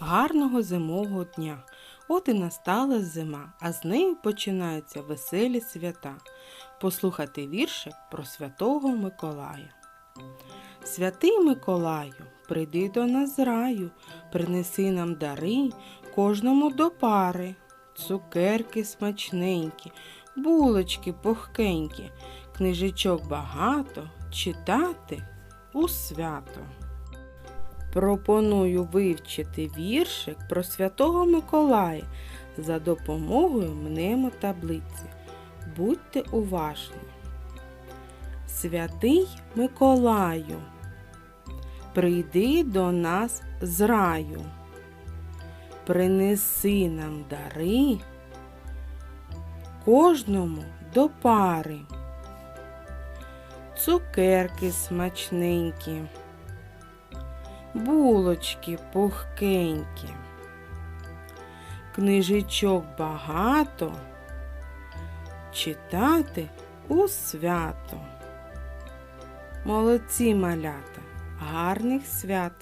гарного зимового дня. От і настала зима, а з нею починаються веселі свята. Послухати віршик про святого Миколая. Святий Миколаю, прийди до нас раю, принеси нам дари, кожному до пари, цукерки смачненькі, булочки пухкенькі, книжечок багато, читати у свято. Пропоную вивчити віршик про святого Миколая за допомогою мнемотаблиці. Будьте уважні. Святий Миколаю, прийди до нас з раю, принеси нам дари, кожному до пари, цукерки смачненькі булочки пухкенькі, книжечок багато, читати у свято. Молодці малята, гарних свят!